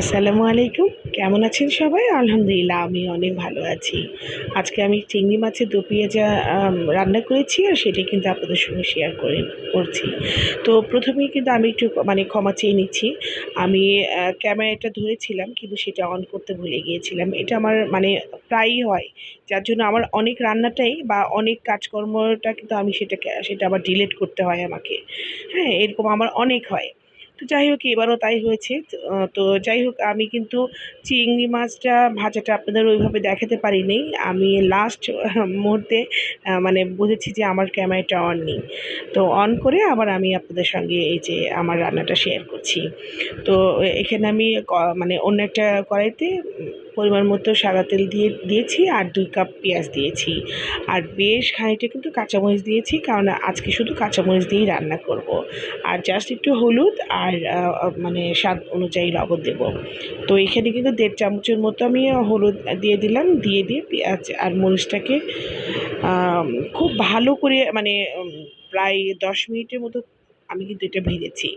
আসসালামু আলাইকুম। কেমন আছেন সবাই? আলহামদুলিল্লাহ, আমি অনেক ভালো আছি। আজকে আমি চিংড়ি মাছের দো পেঁয়াজা রান্না করেছি আর সেটা কিন্তু আপনাদের সঙ্গে শেয়ার করে, করছি। তো প্রথমেই কিন্তু আমি একটু মানে ক্ষমা চেয়ে নিচ্ছি। আমি ক্যামেরাটা ধরেছিলাম কিন্তু সেটা অন করতে ভুলে গিয়েছিলাম। এটা আমার মানে প্রায়ই হয়। যার জন্য আমার অনেক রান্নাটাই বা অনেক কাজকর্মটা কিন্তু আমি সেটা সেটা আবার ডিলিট করতে হয় আমাকে। হ্যাঁ এরকম আমার অনেক হয়। তো যাই হোক, এবারও তাই হয়েছে। তো যাই হোক, আমি কিন্তু চিংড়ি মাছটা, ভাজাটা আপনাদের ওইভাবে দেখাতে পারিনি। আমি লাস্ট মুহূর্তে মানে বুঝেছি যে আমার ক্যামেরাটা অন নেই। তো অন করে আবার আমি আপনাদের সঙ্গে এই যে আমার রান্নাটা শেয়ার করছি। তো এখানে আমি মানে অন্য একটা কড়াইতে পরিমাণ মতো সাদা তেল দিয়ে দিয়েছি আর দুই কাপ পেঁয়াজ দিয়েছি। আর বেশ খানিকটা কিন্তু কাঁচামরিচ দিয়েছি, কারণ আজকে শুধু কাঁচামরিচ দিয়েই রান্না করব। আর জাস্ট একটু হলুদ আর মানে স্বাদ অনুযায়ী লবণ দেবো। তো এখানে কিন্তু দেড় চামচের মতো আমি হলুদ দিয়ে দিলাম, দিয়ে দিয়ে পেঁয়াজ আর মরিচটাকে খুব ভালো করে মানে প্রায় দশ মিনিটের মতো আমি কিন্তু এটা ভেজেছি।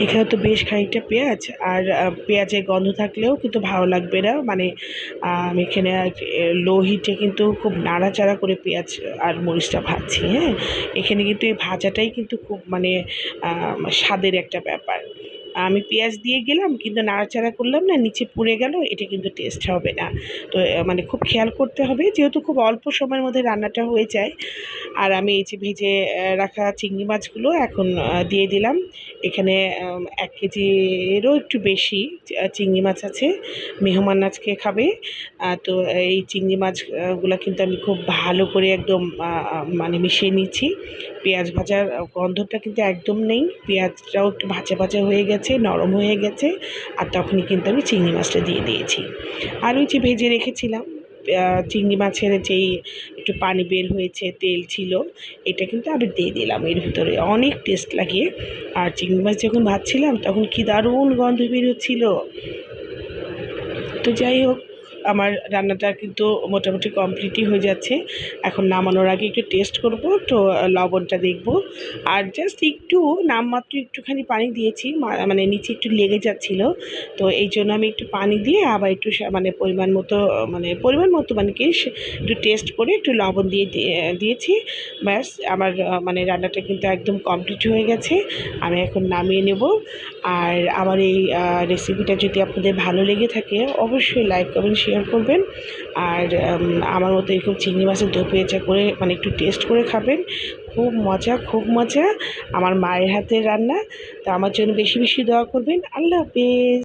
এখানে তো বেশ খানিকটা পেঁয়াজ, আর পেঁয়াজের গন্ধ থাকলেও কিন্তু ভালো লাগবে না। মানে আমি এখানে লো হিটে কিন্তু খুব নাড়াচাড়া করে পেঁয়াজ আর মরিচটা ভাজছি হ্যাঁ? এখানে কিন্তু এই ভাজাটাই কিন্তু খুব মানে স্বাদের একটা ব্যাপার। আমি পেঁয়াজ দিয়ে গেলাম, কিন্তু নাড়াচাড়া করলাম না, নিচে পুড়ে গেল, এটা কিন্তু টেস্ট হবে না। তো মানে খুব খেয়াল করতে হবে, যেহেতু খুব অল্প সময়ের মধ্যে রান্নাটা হয়ে যায়। আর আমি এই যে ভেজে রাখা চিংড়ি মাছগুলো এখন দিয়ে দিলাম। এখানে এক কেজিরও একটু বেশি চিংড়ি মাছ আছে, মেহমান আজকে খাবে। তো, এই চিংড়ি মাছগুলো কিন্তু আমি খুব ভালো করে একদম মানে মিশিয়ে নিচ্ছি। পেঁয়াজ ভাজার গন্ধটা কিন্তু একদম নেই। পেঁয়াজটাও একটু ভাজা ভাজা হয়ে গেছে, নরম হয়ে গেছে, আর তখনই কিন্তু আমি চিংড়ি মাছটা দিয়ে দিয়েছি। আর ওই যে ভেজে রেখেছিলাম চিংড়ি মাছের যেই একটু পানি বের হয়েছে, তেল ছিল, এটা কিন্তু আমি দিয়ে দিলাম এর ভিতরে। অনেক টেস্ট লাগে। আর চিংড়ি মাছ যখন ভাজছিলাম, তখন কি দারুণ গন্ধ বেরোচ্ছিল তো যাই হোক আমার রান্নাটা কিন্তু মোটামুটি কমপ্লিটই হয়ে যাচ্ছে। এখন নামানোর আগে একটু টেস্ট করব তো লবণটা দেখব। আর জাস্ট একটু নামমাত্র একটুখানি পানি দিয়েছি মানে নিচে একটু লেগে যাচ্ছিল। তো এই জন্য আমি একটু পানি দিয়ে আবার একটু মানে পরিমাণ মতো মানে পরিমাণ মতো মানে কি একটু টেস্ট করে একটু লবণ দিয়ে দিয়ে- দিয়েছি। ব্যাস, আমার মানে রান্নাটা কিন্তু একদম কমপ্লিট হয়ে গেছে। আমি এখন নামিয়ে নেব। আর আমার এই রেসিপিটা যদি আপনাদের ভালো লেগে থাকে, অবশ্যই লাইক কমেন্ট শেয়ার করবেন। আর আমার মতো এরকম চিংড়ি মাছের দো পেঁচা করে মানে একটু টেস্ট করে খাবেন। খুব মজা খুব মজা। আমার মায়ের হাতের রান্না। তো আমার জন্য বেশি বেশি দোয়া করবেন। আল্লাহ হাফেজ।